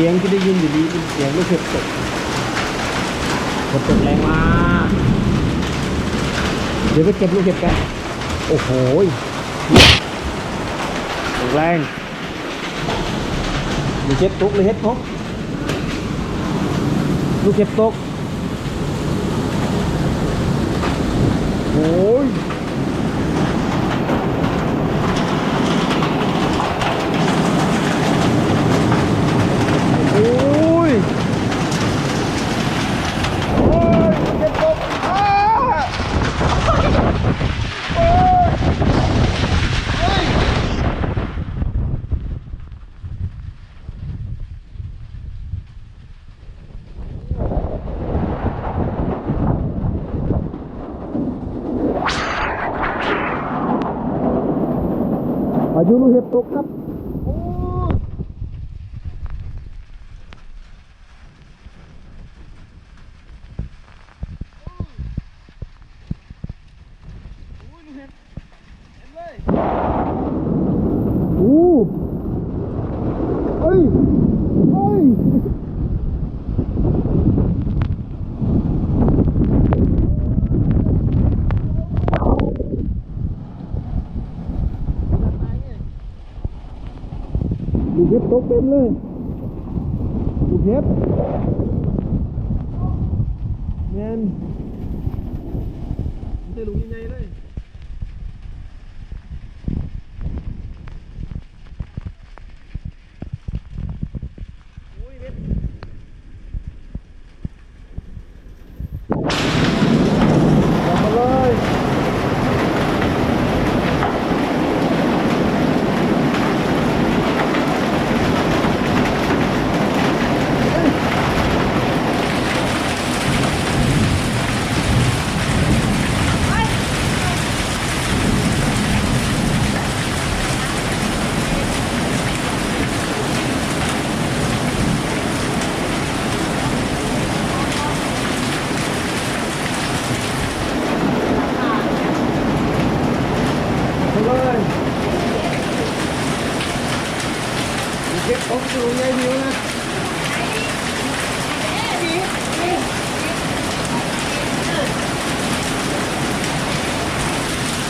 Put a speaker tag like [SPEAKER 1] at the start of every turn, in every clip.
[SPEAKER 1] สียงที่ได้ยินอยู่ดีเป็นเสียงลูกเห็บตกฝนตกแรงมากเดี๋ยวไปเก็บลูกเห็บกัน โอ้โหตกแรงลูเห็บตกเลยเห็บตกลูกเห็บตกโอ้ย โอ้ย โอ้ยเจ็บตกอ้าโอ้ยเฮ้ย อายุลูกเห็บตกครับโอ้ยเอ้ยเอ้ย ลูกเห็บตกเต็มเลยลูกเห็บแมนไม่ใช่ลูกใหญ่เลยเว็บกลับมาเลยมาเลยเก็บของสูงใหญ่ดิวนะ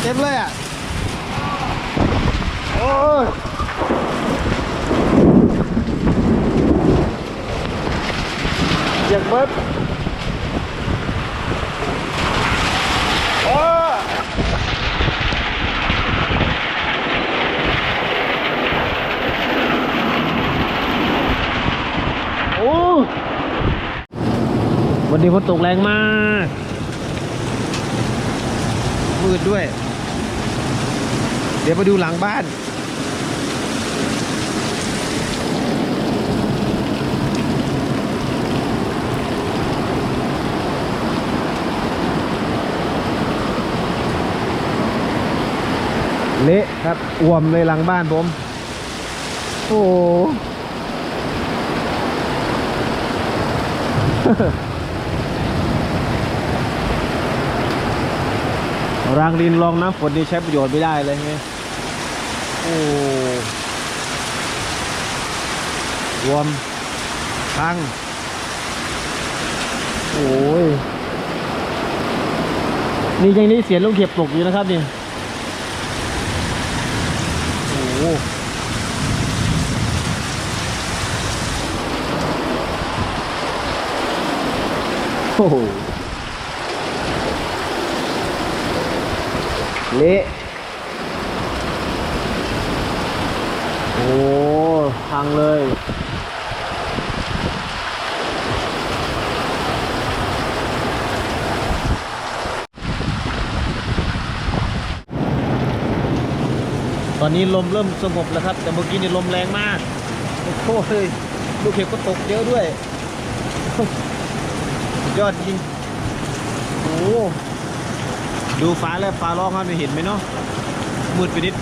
[SPEAKER 1] เต็มเลยอะ โอ้ยอยากเบิดโอ้ยโอ้วันนี้ฝนตกแรงมากมืดด้วย เดี๋ยวไปดูหลังบ้าน เละครับอ่วมเลยหลังบ้านผม โอ้โหรางดินรองน้ำฝนนี่ใช้ประโยชน์ไม่ได้เลยไง โอ้รวมพังโอ้ยนี่ยังนี่เสียงลูกเห็บตกอยู่นะครับนี่โอ้โหโอ้โหเละโอ้พังเลย ตอนนี้ลมเริ่มสงบแล้วครับ แต่เมื่อกี้นี่ลมแรงมากโอ้โหเลยลูกเห็บก็ตกเยอะด้วย ยอดจริงโอ้ดูฟ้าแล้วฟ้าร้องครับเห็นไหมเนาะมืดไปนิด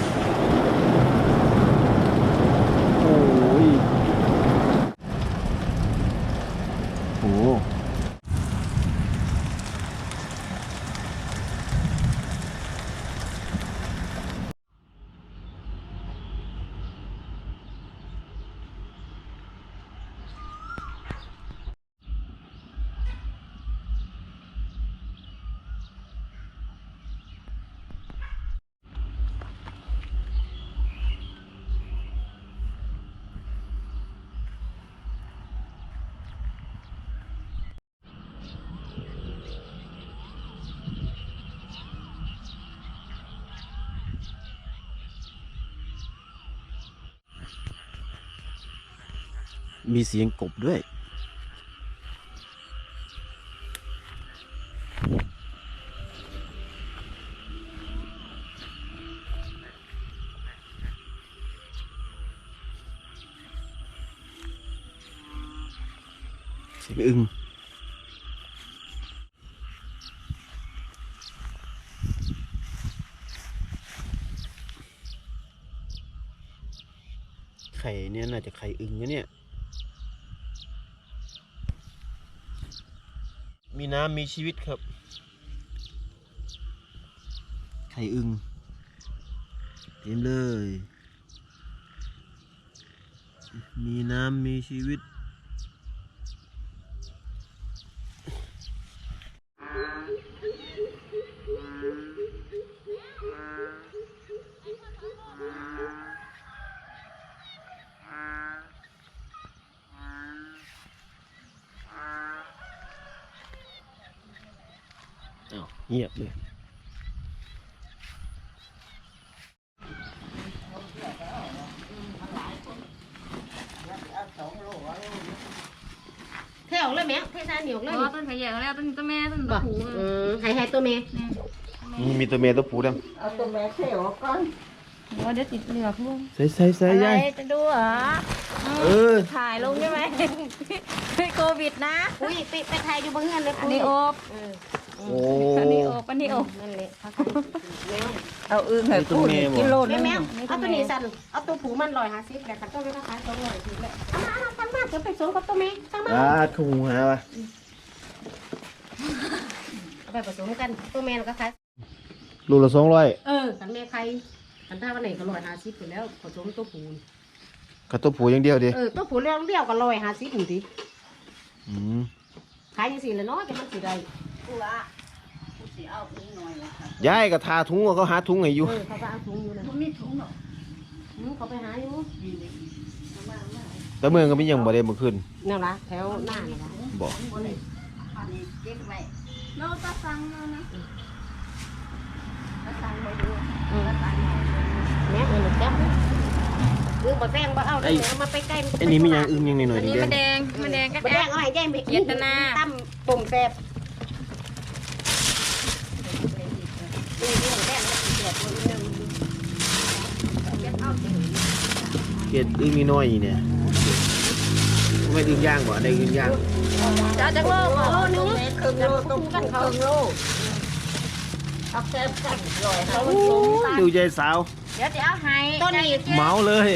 [SPEAKER 1] มีเสียงกบด้วย เสียงอึงไข่เนี่ยน่าจะไข่อึงนะเนี่ย มีน้ำมีชีวิตครับ ไข่อึงเต็มเลย มีน้ำมีชีวิต อ้าวเงียบเลย
[SPEAKER 2] เทออกเลยแม่เทใส่เหนียวเลย
[SPEAKER 3] อ๋อต้นไข่ใหญ่แล้วต้นต้นแม่ต้น
[SPEAKER 2] บ่
[SPEAKER 3] ตะผู
[SPEAKER 2] อืมให้ให้ตัวแม่
[SPEAKER 1] มีตัวเมียตัวผู้ด
[SPEAKER 4] เอาตัวแม่เทออกก่อน
[SPEAKER 3] ว่าเดี๋ยวติดเหลือกลูกำ
[SPEAKER 1] ใส่ใส่ใส่
[SPEAKER 3] อะไร
[SPEAKER 1] ยาย
[SPEAKER 3] จะดูเหรอ
[SPEAKER 1] เออ
[SPEAKER 3] ถ่ายลงใช่ไหม โควิดนะ
[SPEAKER 2] อุ้ยไปไปไทยอยู่บางเงินเลย
[SPEAKER 3] อันนี้โอบ
[SPEAKER 2] เออ
[SPEAKER 1] โอ้
[SPEAKER 3] อันนี้โอบอันนี้โอบ
[SPEAKER 2] นั่นแหละพัก
[SPEAKER 4] เอาอึ่งให้
[SPEAKER 1] นี่ตัว
[SPEAKER 4] พูด
[SPEAKER 1] แม่บ่
[SPEAKER 4] กิโล
[SPEAKER 2] แม่
[SPEAKER 4] นึง
[SPEAKER 2] แม่เอาตัวนี้สั่นเอาตัวผูมันลอยหาซิแต่ขันตัวไม่ต้องขายสองร้อยสิเลยเอามาเอาตั้งมาเดี๋ยวไปส่งกับตัวแม่ตั้งมา
[SPEAKER 1] อ่าขหูหาวะ
[SPEAKER 2] เอาไปผสมกันตัวแม่เราก็ขาย
[SPEAKER 1] ลูกละสองร้อย
[SPEAKER 2] เออขันแม่ใครขันถ้าวันไหนก็ลอยหาซิอยู่แล้วผสมตัวผู
[SPEAKER 1] กับตัวผู้อย่างเดียวดิ
[SPEAKER 2] เออตัวผูเรียวเรียวก็ลอยหาซิอยู่สิ
[SPEAKER 1] อืม
[SPEAKER 2] ขายยังสี่ละเนาะจะมันสิได้
[SPEAKER 1] ยายก็ทาถุงเขาหาถุงให้อยู่
[SPEAKER 2] เออเขาก็เอาถุงอยู่นะ
[SPEAKER 4] มีถุงหรอ
[SPEAKER 2] อืมเขาไปหาอยู่
[SPEAKER 1] แต่เมืองก็มียังบ่ได้เมื่อคืน
[SPEAKER 2] นั่นละแถวหน้านี่ละ
[SPEAKER 1] บอก
[SPEAKER 4] อันนี้เก็บไว้
[SPEAKER 3] เราตาฟังเรานะ
[SPEAKER 4] แล้วตังไว้ดู
[SPEAKER 2] อืมแม่เออหนูแก้มคือบ่แซงบ่เอาเด้อแม่มาไปใกล้
[SPEAKER 1] ไอ้นี่มีอย่างอึงยังหน่อย
[SPEAKER 3] อัน
[SPEAKER 1] ๆ
[SPEAKER 3] นี้
[SPEAKER 1] เด้
[SPEAKER 3] มันแดงมันแดงก็
[SPEAKER 2] บ่
[SPEAKER 3] แด
[SPEAKER 2] แด
[SPEAKER 3] ง
[SPEAKER 2] งเอาให้ยายไป
[SPEAKER 3] เจตนา
[SPEAKER 2] ตั้มปุ่มแซ่บ เรื่องแดงแล้วสิแซ่บตัวนึงเก็บเอาสิ
[SPEAKER 1] เกล็ดอึงนี่น้อยนี่เนี่ยไม่อึงย่างบ่ได้อึงย่าง
[SPEAKER 3] จ้าจักโลก
[SPEAKER 2] โลนึง
[SPEAKER 4] ครึ่งโลต้อง
[SPEAKER 2] กันเขา
[SPEAKER 4] ครึ่งโลเอาแซ่บกันร่อยให้
[SPEAKER 1] ดูยายสาว
[SPEAKER 3] เดี๋ยวจะเอาให้
[SPEAKER 2] ต้นนี้
[SPEAKER 1] เมาเลย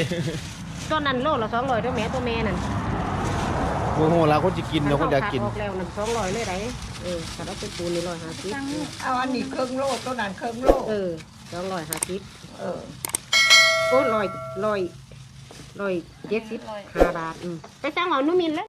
[SPEAKER 2] ต้นนั้นโลละ200ด้วยแม่ตัวแม่นั่น
[SPEAKER 1] โอ้โหเราคนจะกินเราคนอยากกิน
[SPEAKER 2] ออกแล้วนั่น200เลยได้เออถ้าเราไปปูนี่150
[SPEAKER 4] เอาอันนี้ครึ่งโลตัวนั้นครึ่งโล
[SPEAKER 2] เออ250
[SPEAKER 4] เออ
[SPEAKER 2] โอ้ร้อยร้อยร้อยเจ็ดสิบห้าบาทอืมไปสั่งเอานุ่มินแล้ว